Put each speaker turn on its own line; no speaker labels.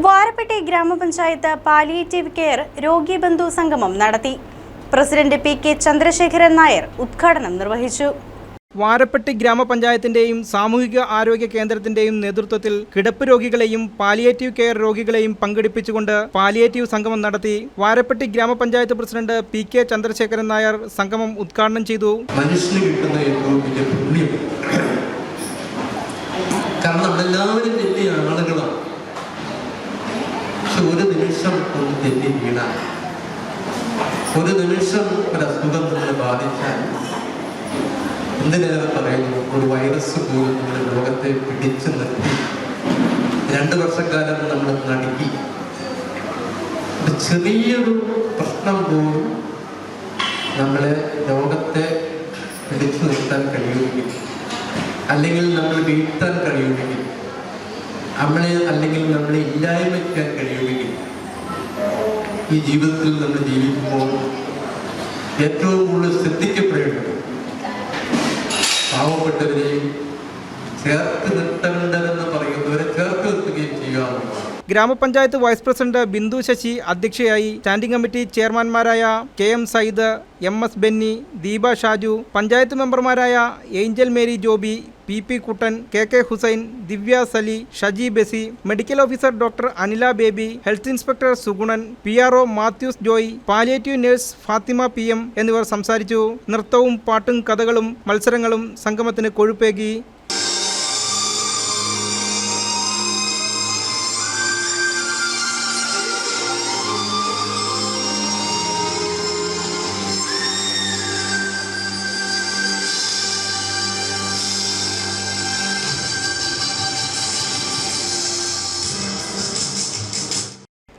വാരപ്പെട്ടി ഗ്രാമപഞ്ചായത്ത് palliative care രോഗീബന്ധു സംഗമം നടത്തി. President P K Chandrasekharan Nair ഉദ്ഘാടനം നിർവഹിച്ചു.
വാരപ്പെട്ടി ഗ്രാമപഞ്ചായത്തിന്റെയും സാമൂഹിക ആരോഗ്യ കേന്ദ്രത്തിന്റെയും നേതൃത്വത്തിൽ കിടപ്പ് രോഗികളെയും പാലിയേറ്റീവ് കെയർ രോഗികളെയും പങ്കെടുപ്പിച്ചുകൊണ്ട് പാലിയേറ്റീവ് സംഗമം നടത്തി വാരപ്പെട്ടി ഗ്രാമപഞ്ചായത്ത് president P K Chandrasekharan Nair സംഗമം ഉദ്ഘാടനം ചെയ്തു.
മനുഷ്യന് കിട്ടുന്ന ഏറ്റവും വലിയ പുണ്യം. കാരണം നമ്മളെല്ലാവരും പക്ഷെ ഒരു നിമിഷം ഒന്ന് തെറ്റി വീണാൽ ഒരു നിമിഷം ഒരു അസുഖം നമ്മളെ ബാധിച്ചാൽ എന്തിനേറെ പറയുന്നു? ഒരു വൈറസ് പോലും നമ്മുടെ ലോകത്തെ പിടിച്ചു നിർത്തി. രണ്ട് വർഷക്കാലം നമ്മൾ നടുക്കി ഒരു ചെറിയൊരു പ്രശ്നം പോലും നമ്മളെ ലോകത്തെ പിടിച്ചു നിർത്താൻ കഴിയുമെങ്കിൽ അല്ലെങ്കിൽ നമ്മൾ വീഴ്ത്താൻ കഴിയുമെങ്കിൽ നമ്മളെ അല്ലെങ്കിൽ നമ്മളെ ഇല്ലായ്മയ്ക്കാൻ കഴിയുമെങ്കിൽ ഈ ജീവിതത്തിൽ നമ്മൾ ജീവിക്കുമ്പോൾ ഏറ്റവും കൂടുതൽ ശ്രദ്ധിക്കപ്പെടേണ്ടത് പാവപ്പെട്ടവരെയും ചേർത്ത് നിർത്തേണ്ടതെന്ന് പറയുന്നവരെ ചേർത്ത് നിർത്തുകയും ചെയ്യുക എന്നുള്ളതാണ്.
ഗ്രാമപഞ്ചായത്ത് വൈസ് പ്രസിഡന്റ് ബിന്ദു ശശി അധ്യക്ഷയായി standing committee ചെയർമാൻമാരായ K M Sayyid M S Benny Deepa Shaju panchayat മെമ്പർമാരായ Angel Mary Joby P P Kuttan K K Hussain Divya Sali Shaji Bessy medical officer doctor Anila Baby health inspector Sugunan P R O Mathews Joy palliative nurse Fathima P M എന്നിവർ സംസാരിച്ചു. നൃത്തവും പാട്ടും കഥകളും മത്സരങ്ങളും സംഗമത്തിന് കൊഴുപ്പേകി.